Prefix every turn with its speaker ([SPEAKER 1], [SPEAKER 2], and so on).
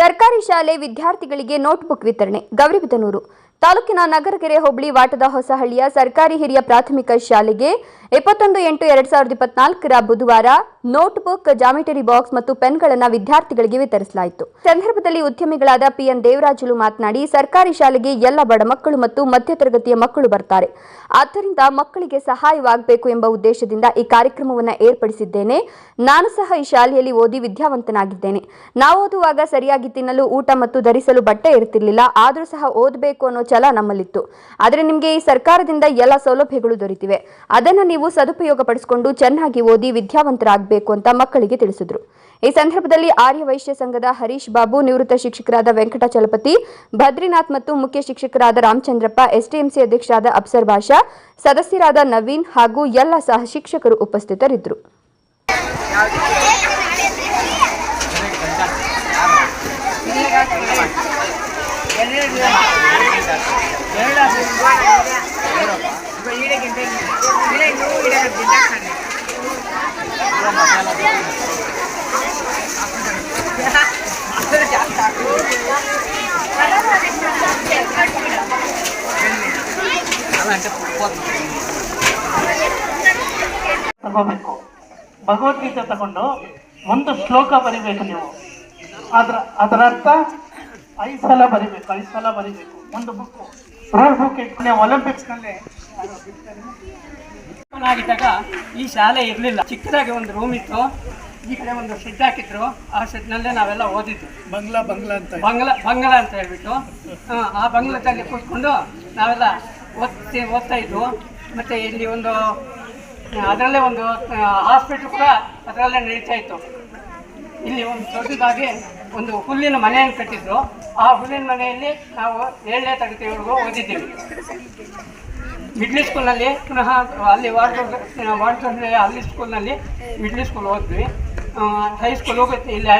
[SPEAKER 1] ಸರ್ಕಾರಿ ಶಾಲೆ ವಿದ್ಯಾರ್ಥಿಗಳಿಗೆ ನೋಟ್ಬುಕ್ ವಿತರಣೆ ಗೌರಿಬಿದನೂರು ತಾಲೂಕಿನ ನಗರಗೆರೆ ಹೋಬಳಿ ವಾಟದ ಹೊಸಹಳ್ಳಿಯ ಸರ್ಕಾರಿ ಹಿರಿಯ ಪ್ರಾಥಮಿಕ ಶಾಲೆಗೆ ಇಪ್ಪತ್ತೊಂದು ಎಂಟು ಎರಡ್ ಸಾವಿರದ ಇಪ್ಪತ್ನಾಲ್ಕರ ಬುಧವಾರ ನೋಟ್ಬುಕ್, ಜಾಮಿಟರಿ ಬಾಕ್ಸ್ ಮತ್ತು ಪೆನ್ಗಳನ್ನು ವಿದ್ಯಾರ್ಥಿಗಳಿಗೆ ವಿತರಿಸಲಾಯಿತು. ಸಂದರ್ಭದಲ್ಲಿ ಉದ್ಯಮಿಗಳಾದ ಪಿಎನ್ ದೇವರಾಜುಲು ಮಾತನಾಡಿ, ಸರ್ಕಾರಿ ಶಾಲೆಗೆ ಎಲ್ಲ ಬಡ ಮಕ್ಕಳು ಮತ್ತು ಮಧ್ಯತರಗತಿಯ ಮಕ್ಕಳು ಬರ್ತಾರೆ. ಆದ್ದರಿಂದ ಮಕ್ಕಳಿಗೆ ಸಹಾಯವಾಗಬೇಕು ಎಂಬ ಉದ್ದೇಶದಿಂದ ಈ ಕಾರ್ಯಕ್ರಮವನ್ನು ಏರ್ಪಡಿಸಿದ್ದೇನೆ. ನಾನು ಸಹ ಈ ಶಾಲೆಯಲ್ಲಿ ಓದಿ ವಿದ್ಯಾವಂತನಾಗಿದ್ದೇನೆ. ನಾವು ಓದುವಾಗ ಸರಿಯಾಗಿ ತಿನ್ನಲು, ಊಟ ಮತ್ತು ಧರಿಸಲು ಬಟ್ಟೆ ಇರ್ತಿರ್ಲಿಲ್ಲ. ಆದರೂ ಸಹ ಓದಬೇಕು ಅನ್ನೋ ಛಲ ನಮ್ಮಲ್ಲಿತ್ತು. ಆದರೆ ನಿಮಗೆ ಈ ಸರ್ಕಾರದಿಂದ ಎಲ್ಲ ಸೌಲಭ್ಯಗಳು ದೊರೆತಿವೆ. ಅದನ್ನು ನೀವು ಸದುಪಯೋಗ ಪಡಿಸಿಕೊಂಡು ಚೆನ್ನಾಗಿ ಓದಿ ವಿದ್ಯಾವಂತರಾಗಬೇಕು ಅಂತ ಮಕ್ಕಳಿಗೆ ತಿಳಿಸಿದ್ರು. ಈ ಸಂದರ್ಭದಲ್ಲಿ ಆರ್ಯ ವೈಶ್ಯ ಸಂಘದ ಹರೀಶ್ ಬಾಬು, ನಿವೃತ್ತ ಶಿಕ್ಷಕರಾದ ವೆಂಕಟಾಚಲಪತಿ ಬದ್ರಿನಾಥ್ ಮತ್ತು ಮುಖ್ಯ ಶಿಕ್ಷಕರಾದ ರಾಮಚಂದ್ರಪ್ಪ ಎಸ್ಟಿಎಂಸಿ ಅಧ್ಯಕ್ಷರಾದ ಅಪ್ಸರ್ ಭಾಷಾ, ಸದಸ್ಯರಾದ ನವೀನ್ ಹಾಗೂ ಎಲ್ಲ ಸಹ ಶಿಕ್ಷಕರು ಉಪಸ್ಥಿತರಿದ್ದರು.
[SPEAKER 2] ತಗೋಬೇಕು ಭಗವದ್ಗೀತೆ ತಗೊಂಡು ಒಂದು ಶ್ಲೋಕ ಬರಿಬೇಕು ನೀವು ಅದ್ರ ಅದರ ಅರ್ಥ ಐದು ಸಲ ಬರಿಬೇಕು ಐದು ಸಲ ಬರಿಬೇಕು. ಒಂದು ಬುಕ್ ರೂಲ್ ಬುಕ್ ಇಟ್ಕೊಂಡೆ ಒಲಿಂಪಿಕ್ಸ್ನಲ್ಲಿ.
[SPEAKER 3] ಆಗಿದ್ದಾಗ ಈ ಶಾಲೆ ಇರಲಿಲ್ಲ. ಚಿಕ್ಕದಾಗಿ ಒಂದು ರೂಮ್ ಇತ್ತು. ಈ ಕಡೆ ಒಂದು ಶೆಡ್ ಹಾಕಿದ್ರು. ಆ ಶೆಡ್ನಲ್ಲೇ ನಾವೆಲ್ಲ ಓದಿದ್ದು.
[SPEAKER 2] ಬಂಗ್ಲಾ ಬಂಗ್ಲಾ ಅಂತ
[SPEAKER 3] ಬಂಗ್ಲಾ ಬಂಗ್ಲಾ ಅಂತ ಹೇಳ್ಬಿಟ್ಟು. ಆ, ಆ ಬಂಗ್ಲಾದಲ್ಲಿ ಕೂತ್ಕೊಂಡು ನಾವೆಲ್ಲ ಓದ್ತಿ ಓದ್ತಾ ಇದ್ವು. ಮತ್ತು ಇಲ್ಲಿ ಒಂದು ಅದರಲ್ಲೇ ಒಂದು ಹಾಸ್ಪಿಟ್ಲ್ ಕೂಡ ಅದರಲ್ಲೇ ನಡೀತಾ ಇತ್ತು. ಇಲ್ಲಿ ಒಂದು ದೊಡ್ಡದಾಗಿ ಒಂದು ಹುಲ್ಲಿನ ಮನೆಯನ್ನು ಕಟ್ಟಿದ್ರು. ಆ ಹುಲ್ಲಿನ ಮನೆಯಲ್ಲಿ ನಾವು ಏಳನೇ ತರಗತಿವರೆಗೂ ಓದಿದ್ದೇವೆ. ಮಿಡ್ಲ್ ಸ್ಕೂಲ್ನಲ್ಲಿ ಪುನಃ ಅಲ್ಲಿ ವಾಟರ್ ವಾಟರ್ ಅಲ್ಲಿ ಸ್ಕೂಲ್ನಲ್ಲಿ ಮಿಡ್ಲ್ ಸ್ಕೂಲ್ ಓದ್ವಿ ಹೈಸ್ಕೂಲ್ ಹೋಗುತ್ತೆ ಇಲ್ಲಿ